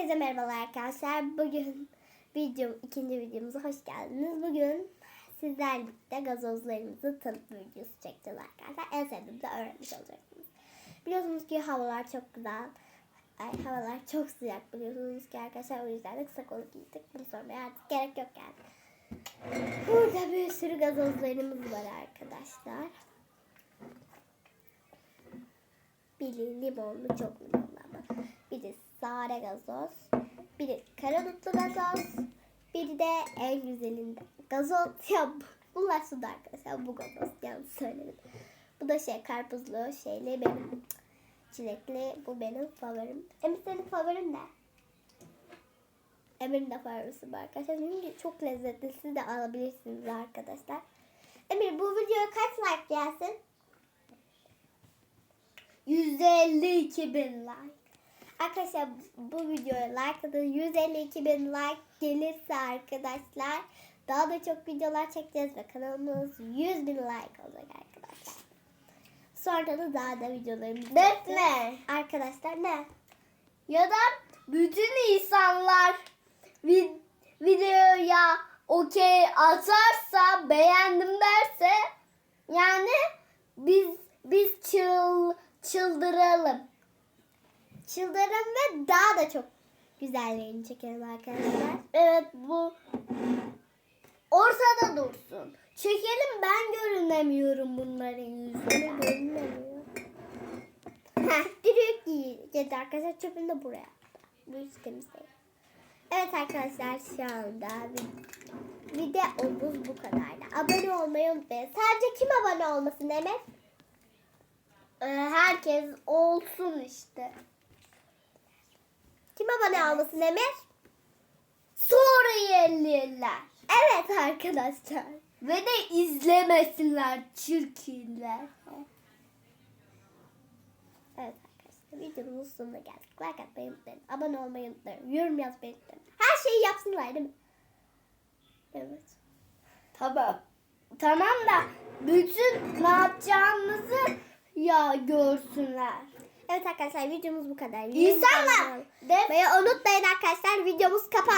Herkese merhabalar arkadaşlar. Bugün video ikinci videomuza hoş geldiniz. Bugün sizlerle birlikte gazozlarımızı tanıtma videosu çekeceğiz arkadaşlar. En sevdiğimizi öğrenmiş olacaksınız. Biliyorsunuz ki havalar çok güzel. Ay, havalar çok sıcak biliyorsunuz ki arkadaşlar. O yüzden de kısa kolu giydik. Bunu sormaya artık gerek yok yani. Burada bir sürü gazozlarımız var arkadaşlar. Biri limonlu çok limonlu. Sare gazoz. Biri karadutlu gazoz. Biri de en güzelinde gazoz. Ya bunlar suda arkadaşlar bu gazoz. Yanlış söyledim. Bu da şey karpuzlu şeyli benim. Çilekli bu benim favorim. Emir senin favorin ne? Emir'in de favorisi bu arkadaşlar. Çünkü çok lezzetli. Siz de alabilirsiniz arkadaşlar. Emir bu videoya kaç like gelsin? 152 bin like. Arkadaşlar bu videoya like atın. 152 bin like gelirse arkadaşlar daha da çok videolar çekeceğiz ve kanalımız 100 bin like olacak arkadaşlar. Sonra da daha da videolarımız Defne. Arkadaşlar ne? Ya da bütün insanlar vid- videoya okey atarsa beğendim derse yani biz biz çıl çıldıralım. Çıldırın ve daha da çok güzellerini çekelim arkadaşlar. Evet bu ortada dursun. Çekelim ben görünemiyorum bunların yüzüne. Görünmüyor. Heh, biri giydi arkadaşlar çöpünü de buraya. Bu hiç temiz değil. Evet arkadaşlar şu anda vid- videomuz bu kadardı. Abone olmayı unutmayın. Sadece kim abone olmasın Emir? Ee, herkes olsun işte. Kim abone olmasın Emir? Suriyeliler. Evet arkadaşlar. Ve de izlemesinler çirkinler. Evet arkadaşlar videomuzun sonuna geldik. Like atmayı unutmayın. Abone olmayı unutmayın. Yorum yazmayı unutmayın. Her şeyi yapsınlar değil mi? Evet. Tamam. Tamam da bütün ne yapacağımızı ya görsünler. Evet arkadaşlar videomuz bu kadar. İnsanlar, Ve unutmayın arkadaşlar videomuz kapandı.